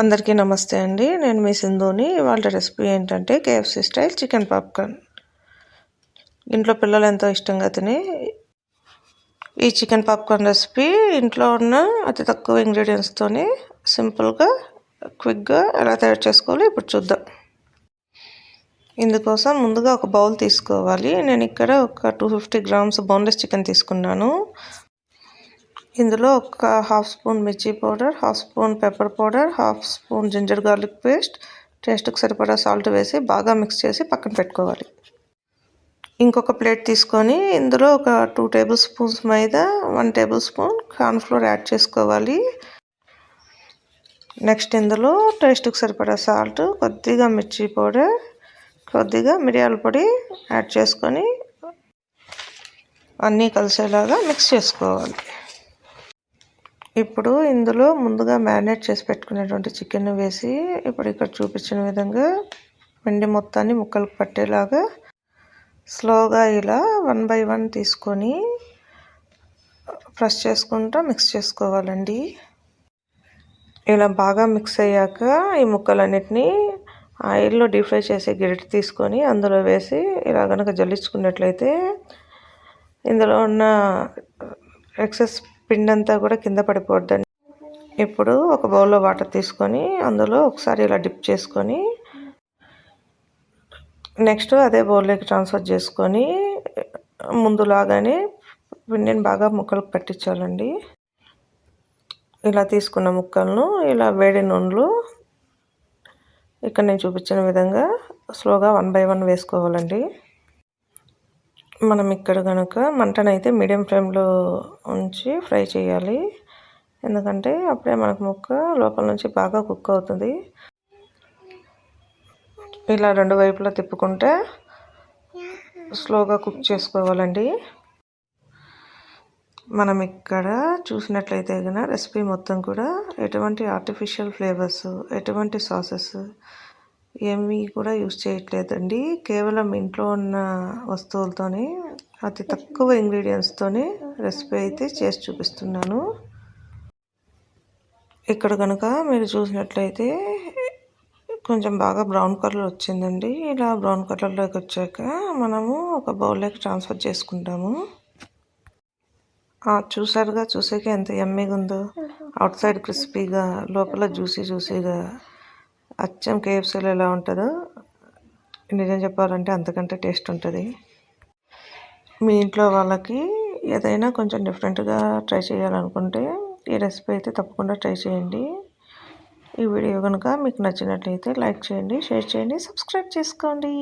అందరికీ నమస్తే అండి. నేను మీ సింధుని. ఇవాళ రెసిపీ ఏంటంటే కేఎఫ్సీ స్టైల్ చికెన్ పాప్కార్న్. ఇంట్లో పిల్లలు ఎంతో ఇష్టంగా తిని ఈ చికెన్ పాప్కార్న్ రెసిపీ. ఇంట్లో ఉన్న అతి తక్కువ ఇంగ్రీడియంట్స్తోనే సింపుల్గా క్విక్గా ఎలా తయారు చేసుకోవాలి ఇప్పుడు చూద్దాం. ఇందుకోసం ముందుగా ఒక బౌల్ తీసుకోవాలి. నేను ఇక్కడ ఒక two fifty grams boneless chicken తీసుకున్నాను. ఇందులో ఒక హాఫ్ స్పూన్ మిర్చి powder half spoon pepper powder half spoon ginger garlic paste. టేస్ట్కి సరిపడా సాల్ట్ వేసి బాగా మిక్స్ చేసి పక్కన పెట్టుకోవాలి. ఇంకొక ప్లేట్ తీసుకొని ఇందులో ఒక two tablespoons maida one tablespoon cornflour add చేసుకోవాలి. నెక్స్ట్ ఇందులో టేస్ట్కి సరిపడా సాల్ట్ కొద్దిగా మిర్చి పౌడర్ కొద్దిగా మిరియాల పొడి యాడ్ చేసుకొని అన్నీ కలిసేలాగా మిక్స్ చేసుకోవాలి. ఇప్పుడు ఇందులో ముందుగా మ్యారినేట్ చేసి పెట్టుకునేటువంటి చికెన్ వేసి ఇప్పుడు ఇక్కడ చూపించిన విధంగా పిండి మొత్తాన్ని ముక్కలకు పట్టేలాగా స్లోగా ఇలా వన్ బై వన్ తీసుకొని ప్రెస్ చేసుకుంటూ మిక్స్ చేసుకోవాలండి. ఇలా బాగా మిక్స్ అయ్యాక ఈ ముక్కలన్నిటినీ ఆయిల్లో డీప్ ఫ్రై చేసే గిరిటి తీసుకొని అందులో వేసి ఇలా కనుక జల్లించుకున్నట్లయితే ఇందులో ఉన్న ఎక్సెస్ పిండి అంతా కూడా కింద పడిపోద్దండి ఇప్పుడు ఒక బౌల్లో వాటర్ తీసుకొని అందులో ఒకసారి ఇలా డిప్ చేసుకొని నెక్స్ట్ అదే బౌల్లోకి ట్రాన్స్ఫర్ చేసుకొని ముందులాగానే పిండిని బాగా ముక్కలకు పట్టించాలండి. ఇలా తీసుకున్న ముక్కలను ఇలా వేడి నూనెలు ఇక్కడ నేను చూపించిన విధంగా స్లోగా వన్ బై వన్ వేసుకోవాలండి. మనం ఇక్కడ కనుక మంటనైతే మీడియం ఫ్లేమ్లో ఉంచి ఫ్రై చేయాలి. ఎందుకంటే అప్పుడే మనకు ముక్క లోపల నుంచి బాగా కుక్ అవుతుంది. ఇలా రెండు వైపులా తిప్పుకుంటే స్లోగా కుక్ చేసుకోవాలండి. మనం ఇక్కడ చూసినట్లయితే కనుక రెసిపీ మొత్తం కూడా ఎటువంటి ఆర్టిఫిషియల్ ఫ్లేవర్స్ ఎటువంటి సాసెస్ ఏమీ కూడా యూస్ చేయట్లేదండి. కేవలం ఇంట్లో ఉన్న వస్తువులతోనే అతి తక్కువ ఇంగ్రీడియంట్స్తోనే రెసిపీ అయితే చేసి చూపిస్తున్నాను. ఇక్కడ కనుక మీరు చూసినట్లయితే కొంచెం బాగా బ్రౌన్ కలర్ వచ్చిందండి. ఇలా బ్రౌన్ కలర్లోకి వచ్చాక మనము ఒక బౌల్లోకి ట్రాన్స్ఫర్ చేసుకుంటాము. చూసారుగా? చూసాక ఎంత ఎమ్మీగా ఉందో అవుట్ సైడ్ క్రిస్పీగా లోపల జ్యూసీ జ్యూసీగా అచ్చం కేఎఫ్సీలో ఎలా ఉంటుందో నిజం చెప్పాలంటే అంతకంటే టేస్ట్ ఉంటుంది. మీ ఇంట్లో వాళ్ళకి ఏదైనా కొంచెం డిఫరెంట్గా ట్రై చేయాలనుకుంటే ఈ రెసిపీ అయితే తప్పకుండా ట్రై చేయండి. ఈ వీడియో కనుక మీకు నచ్చినట్లయితే లైక్ చేయండి షేర్ చేయండి సబ్స్క్రైబ్ చేసుకోండి.